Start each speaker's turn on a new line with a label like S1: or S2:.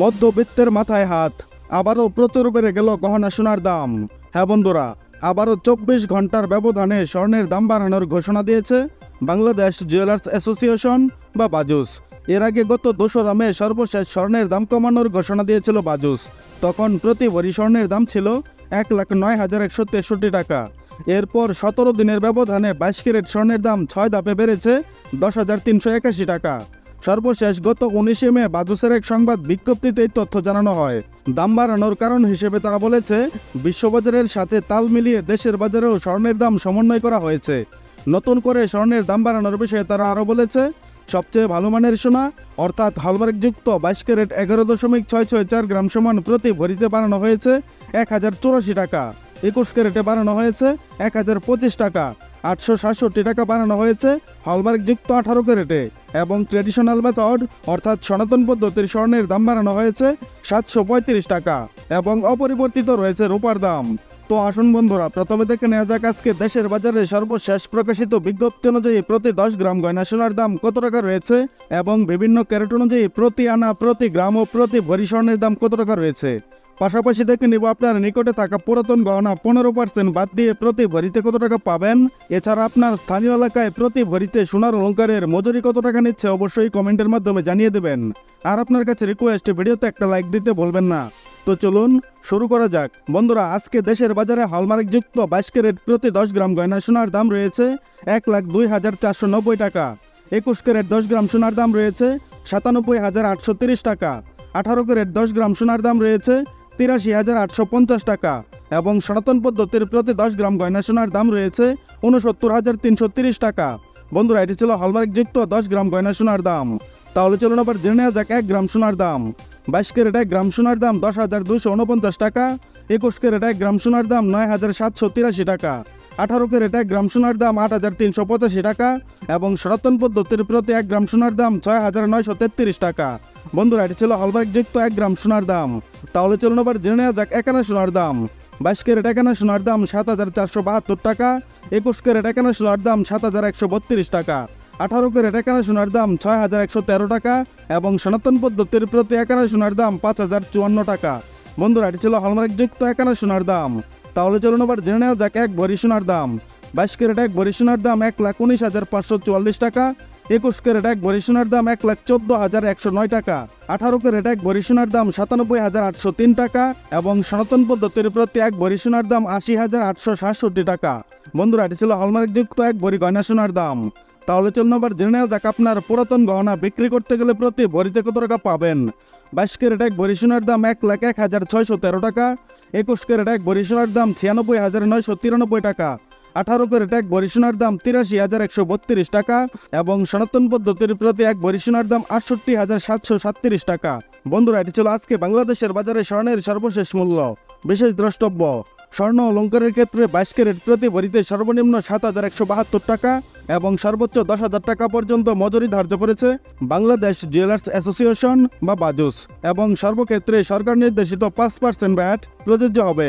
S1: মধ্যবিত্তের মাথায় হাত। আবারও প্রচুর বেড়ে গেল গহনা সোনার দাম। হ্যাঁ বন্ধুরা, আবারও চব্বিশ ঘণ্টার ব্যবধানে স্বর্ণের দাম বাড়ানোর ঘোষণা দিয়েছে বাংলাদেশ জুয়েলার্স অ্যাসোসিয়েশন বা বাজুস। এর আগে গত দোসরা মে সর্বশেষ স্বর্ণের দাম কমানোর ঘোষণা দিয়েছিল বাজুস। তখন প্রতি ভরি স্বর্ণের দাম ছিল এক লাখ নয় হাজার একশো তেষট্টি টাকা। এরপর সতেরো দিনের ব্যবধানে বাইশ ক্যারেট স্বর্ণের দাম ছয় ধাপে বেড়েছে দশ হাজার তিনশো একাশি টাকা। সর্বশেষ গত উনিশে মে বাজুসের এক সংবাদ বিজ্ঞপ্তিতে এই তথ্য জানানো হয়। দাম বাড়ানোর কারণ হিসেবে তারা বলেছে, বিশ্ববাজারের সাথে তাল মিলিয়ে দেশের বাজারেও স্বর্ণের দাম সমন্বয় করা হয়েছে। নতুন করে স্বর্ণের দাম বাড়ানোর বিষয়ে তারা আরও বলেছে, সবচেয়ে ভালো মানের সোনা, অর্থাৎ হলমার্কযুক্ত বাইশ ক্যারেট এগারো দশমিক ছয় ছয় চার গ্রাম সমান প্রতি ভরিতে বাড়ানো হয়েছে এক হাজার চুরাশি টাকা। একুশ ক্যারেটে বাড়ানো হয়েছে এক হাজার পঁচিশ টাকা। আটশো সাতষট্টি টাকা বানানো হয়েছে হলমার্কযুক্ত আঠারো ক্যারেটে এবং ট্রেডিশনাল মেথড অর্থাৎ সনাতন পদ্ধতির স্বর্ণের দাম বাড়ানো হয়েছে সাতশো পঁয়ত্রিশ টাকা এবং অপরিবর্তিত রয়েছে রূপার দাম। তো আসুন বন্ধুরা, প্রথমে দেখে নেওয়া যাক আজকে দেশের বাজারে সর্বশেষ প্রকাশিত বিজ্ঞপ্তি অনুযায়ী প্রতি দশ গ্রাম গয়না সোনার দাম কত টাকা রয়েছে এবং বিভিন্ন ক্যারেট অনুযায়ী প্রতি আনা, প্রতি গ্রাম ও প্রতি ভরি স্বর্ণের দাম কত টাকা রয়েছে? পাশাপাশি দেখে নিব আপনার নিকটে থাকা পুরাতন গহনা পনেরো পার্সেন্ট বাদ দিয়ে প্রতি ভরিতে কত টাকা পাবেন? এছাড়া আপনার স্থানীয় এলাকায় প্রতি ভরিতে সোনার অলঙ্কারের মজুরি কত টাকা নিচ্ছে অবশ্যই কমেন্টের মাধ্যমে জানিয়ে দেবেন। আর আপনার কাছে রিকোয়েস্ট ভিডিওতে একটা লাইক দিতে বলবেন না। তো চলুন, শুরু করা যাক। বন্ধুরা, আজকে দেশের বাজারে হলমার্কযুক্ত বাইশ ক্যারেট প্রতি দশ গ্রাম গয়না সোনার দাম রয়েছে এক লাখ দুই হাজার চারশো নব্বই টাকা। একুশ ক্যারেট দশ গ্রাম সোনার দাম রয়েছে সাতানব্বই হাজার আটশো তিরিশ টাকা। আঠারো ক্যারেট দশ গ্রাম সোনার দাম রয়েছে তিরাশি হাজার আটশো পঞ্চাশ টাকা এবং সনাতন পদ্ধতির প্রতি দশ গ্রাম গয়না সোনার দাম রয়েছে উনসত্তর হাজার তিনশো তিরিশ টাকা। বন্ধুরা, এটি ছিল হলমার্কযুক্ত দশ গ্রাম গয়না সোনার দাম। তাহলে চলুন আবার জেনে নেওয়া যাক এক গ্রাম সোনার দাম। বাইশ ক্যারেট এক গ্রাম সোনার দাম দশ হাজার দুশো উনপঞ্চাশ টাকা, একুশ ক্যারেট এক গ্রাম সোনার দাম নয় হাজার সাতশো তিরাশি টাকা, আঠারো ক্যারেট এক গ্রাম সোনার দাম আট হাজার তিনশো পঁচাশি টাকা এবং সনাতন পদ্ধতির প্রতি এক গ্রাম সোনার দাম ছয় হাজার নয়শো তেত্রিশ টাকা। বন্ধুরা, এটি ছিল হলমার্কযুক্ত এক গ্রাম সোনার দাম। তাহলে চলুন আবার জেনে নেওয়া যাক একানা সোনার দাম। বাইশ ক্যারেট একানা সোনার দাম সাত হাজার চারশো বাহাত্তর টাকা, একুশ ক্যারেট একানা সোনার দাম সাত হাজার একশো বত্রিশ টাকা, আঠারো ক্যারেট একানা সোনার দাম ছয় হাজার একশো তেরো টাকা এবং সনাতন পদ্ধতির প্রতি একানা সোনার দাম পাঁচ হাজার চুয়ান্ন টাকা। বন্ধুরা, এটি ছিল হলমার্ক যুক্ত একানা সোনার দাম। তাহলে চলুন আবার জেনে নেওয়া যাক এক ভরি সোনার দাম। বাইশ ক্যারেট এক ভরি সোনার দাম এক লাখ উনিশ হাজার পাঁচশো চুয়াল্লিশ টাকা একুশ ক্যারেট এক ভরি সোনার দাম এক লাখ চোদ্দ হাজার একশো নয় টাকা। আঠারো ক্যারেট এক ভরি সোনার দাম সাতানব্বই হাজার আটশো তিন টাকা এবং সনাতন পদ্ধতির প্রতি এক ভরি সোনার দাম আশি হাজার আটশো সাতষট্টি টাকা। বন্ধুরা, এটি ছিল হলমার্কযুক্ত এক ভরি গয়না সোনার দাম। তাহলে চলুন আবার জেনে নেওয়া যাক আপনার পুরাতন গহনা বিক্রি করতে গেলে প্রতি ভরিতে কত টাকা পাবেন। বাইশ ক্যারেট এক ভরি সোনার দাম এক লাখ এক হাজার ছয়শো তেরো টাকা। একুশ ক্যারেট এক ভরি সোনার দাম ছিয়ানব্বই হাজার নয়শো তিরানব্বই টাকা। আঠারো ক্যারেট এক সোনার দাম তিরাশি হাজার একশো বত্রিশ টাকা এবং সনাতন পদ্ধতির প্রতি এক সোনার দাম আটষট্টি হাজার সাতশো সাতত্রিশ টাকা। বন্ধুরা, এটি ছিল আজকে বাংলাদেশের বাজারে স্বর্ণের সর্বশেষ মূল্য। বিশেষ দ্রষ্টব্য, স্বর্ণ অলঙ্কারের ক্ষেত্রে বাইশ ক্যারেট প্রতি ভরিতে সর্বনিম্ন সাত হাজার একশো বাহাত্তর টাকা এবং সর্বোচ্চ দশ হাজার টাকা পর্যন্ত মজুরি ধার্য করেছে বাংলাদেশ জুয়েলার্স অ্যাসোসিয়েশন বা বাজুস এবং সর্বক্ষেত্রে সরকার নির্দেশিত পাঁচ পার্সেন্ট ব্যাট প্রযোজ্য হবে।